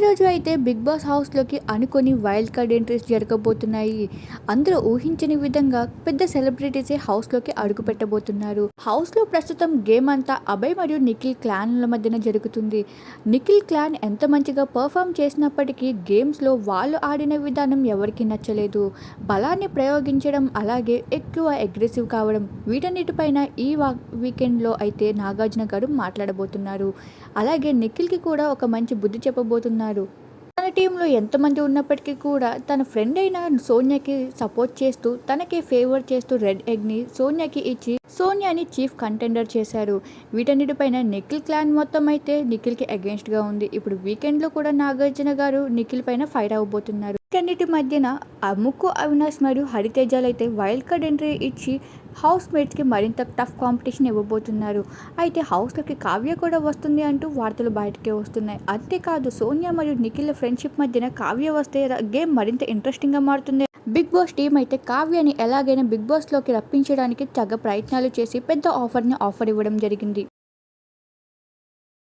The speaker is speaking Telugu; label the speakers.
Speaker 1: ఈరోజు అయితే బిగ్ బాస్ హౌస్లోకి అనుకొని వైల్డ్ కార్డ్ ఎంట్రీస్ జరగబోతున్నాయి. అందరూ ఊహించని విధంగా పెద్ద సెలబ్రిటీసే హౌస్లోకి అడుగు పెట్టబోతున్నారు. హౌస్లో ప్రస్తుతం గేమ్ అంతా అభయ్ మరియు నిఖిల్ క్లాన్ల మధ్యన జరుగుతుంది. నిఖిల్ క్లాన్ ఎంత మంచిగా పర్ఫామ్ చేసినప్పటికీ గేమ్స్లో వాళ్ళు ఆడిన విధానం ఎవరికి నచ్చలేదు. బలాన్ని ప్రయోగించడం అలాగే ఎక్కువ అగ్రెసివ్ కావడం వీటన్నిటిపైన ఈ వా వీకెండ్లో అయితే నాగార్జున గారు మాట్లాడబోతున్నారు. అలాగే నిఖిల్కి కూడా ఒక మంచి బుద్ధి చెప్పబోతున్నారు. తన టీంలో ఎంతమంది ఉన్నప్పటికీ కూడా తన ఫ్రెండ్ అయిన సోనియాకి సపోర్ట్ చేస్తూ తనకి ఫేవర్ చేస్తూ రెడ్ ఎగ్ని సోనియాకి ఇచ్చి సోనియాని చీఫ్ కంటెండర్ చేశారు. వీటన్నిటిపైన నిఖిల్ క్లాన్ మొత్తం అయితే నిఖిల్కి అగేన్స్ట్గా ఉంది. ఇప్పుడు వీకెండ్లో కూడా నాగార్జున గారు నిఖిల్ పైన ఫైర్ అవ్వబోతున్నారు. వీటన్నిటి మధ్యన అముకు అవినాష్ మరియు హరితేజాలు అయితే వైల్డ్ కార్డ్ ఎంట్రీ ఇచ్చి హౌస్ మేట్స్కి మరింత టఫ్ కాంపిటీషన్ ఇవ్వబోతున్నారు. అయితే హౌస్లోకి కావ్య కూడా వస్తుంది అంటూ వార్తలు బయటకే వస్తున్నాయి. అంతేకాదు సోనియా మరియు నిఖిల్ ఫ్రెండ్షిప్ మధ్యన కావ్య వస్తే గేమ్ మరింత ఇంట్రెస్టింగ్గా మారుతుంది. బిగ్ బాస్ టీం అయితే కావ్యని ఎలాగైనా బిగ్ బాస్లోకి రప్పించడానికి తగ్గ ప్రయత్నాలు చేసి పెద్ద ఆఫర్ని ఆఫర్ ఇవ్వడం జరిగింది.